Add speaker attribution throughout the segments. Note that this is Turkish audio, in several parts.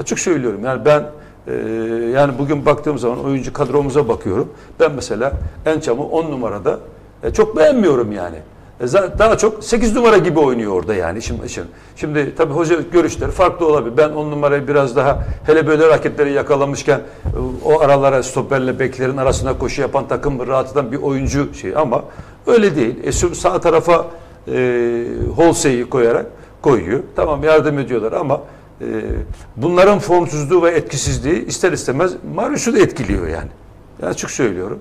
Speaker 1: Açık söylüyorum. Yani ben e, yani bugün baktığım zaman oyuncu kadromuza bakıyorum. Ben mesela Encam'ı 10 numarada e, çok beğenmiyorum yani. E, daha çok 8 numara gibi oynuyor orada yani şimdi şimdi. Şimdi tabii hoca görüşleri farklı olabilir. Ben 10 numarayı biraz daha hele böyle raketleri yakalamışken e, o aralara stoperle beklerin arasına koşu yapan takım rahat eden bir oyuncu şey ama öyle değil. E, sağ tarafa e, Holsey'i koyarak koyuyor. Tamam yardım ediyorlar ama bunların formsuzluğu ve etkisizliği ister istemez Marius'u da etkiliyor yani. Yani açık söylüyorum.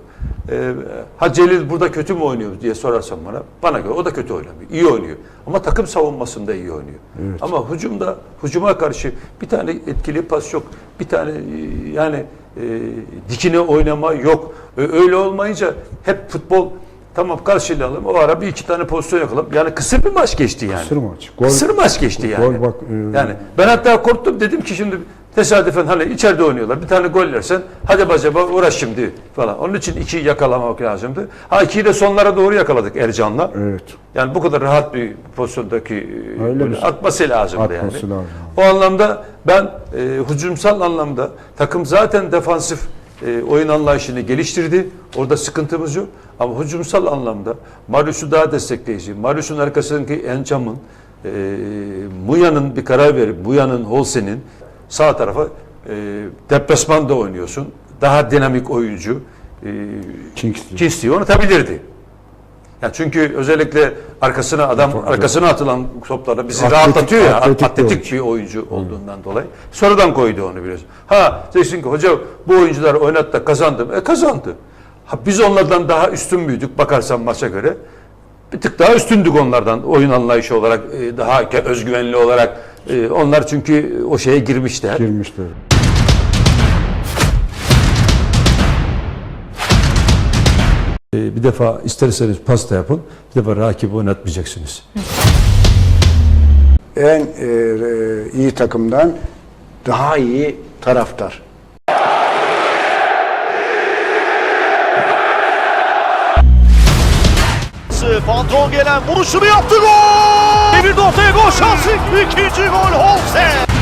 Speaker 1: E, ha Celil burada kötü mü oynuyor diye sorarsan bana, bana göre o da kötü oynamıyor. İyi oynuyor. Ama takım savunmasında iyi oynuyor. Ama hücumda, hücuma karşı bir tane etkili pas yok. Bir tane e, yani e, dikine oynama yok. E, öyle olmayınca hep futbol Tamam karşılayalım. O ara bir iki tane pozisyon yakalım. Yani kısır bir maç geçti yani.
Speaker 2: Kısır maç. Gol-
Speaker 1: kısır maç geçti yani.
Speaker 2: Gol bak, e,
Speaker 1: yani ben hatta korktum dedim ki şimdi tesadüfen hani içeride oynuyorlar. Bir tane gol yersen hadi acaba uğraş şimdi falan. Onun için ikiyi yakalamak lazımdı. Ha ikiyi de sonlara doğru yakaladık Ercan'la.
Speaker 2: Evet.
Speaker 1: Yani bu kadar rahat bir pozisyondaki e,
Speaker 2: Öyle bir-
Speaker 1: atması lazımdı yani.
Speaker 2: Atması lazım.
Speaker 1: O anlamda ben e, hücumsal anlamda takım zaten defansif e, oyun anlayışını geliştirdi. Orada sıkıntımız yok. Ama hücumsal anlamda Marius'u daha destekleyici. Marius'un arkasındaki Encam'ın, e, Muya'nın bir karar verip Muya'nın, Holse'nin sağ tarafa e, deplasmanda oynuyorsun. Daha dinamik oyuncu. E,
Speaker 2: Kingsley.
Speaker 1: Kingsley oynatabilirdi. Ya çünkü özellikle arkasına adam arkasına atılan toplarda bizi
Speaker 2: Atletik-
Speaker 1: rahatlatıyor ya
Speaker 2: atletik
Speaker 1: atletik, bir oyuncu olduğundan dolayı. Sonradan koydu onu biraz. Ha diyeceksin ki hoca bu oyuncular oynattı da kazandı mı? E kazandı. Ha, biz onlardan daha üstün müydük bakarsan maça göre? Bir tık daha üstündük onlardan oyun anlayışı olarak e, daha özgüvenli olarak. E, Onlar çünkü o şeye girmişler.
Speaker 2: Girmişler.
Speaker 1: E, Bir defa isterseniz pasta yapın, bir defa rakibi oynatmayacaksınız.
Speaker 3: en e, e, iyi takımdan daha iyi taraftar.
Speaker 4: Fantron gelen vuruşunu yaptı gol! Bir ortaya gol şansı. İkinci gol Holse.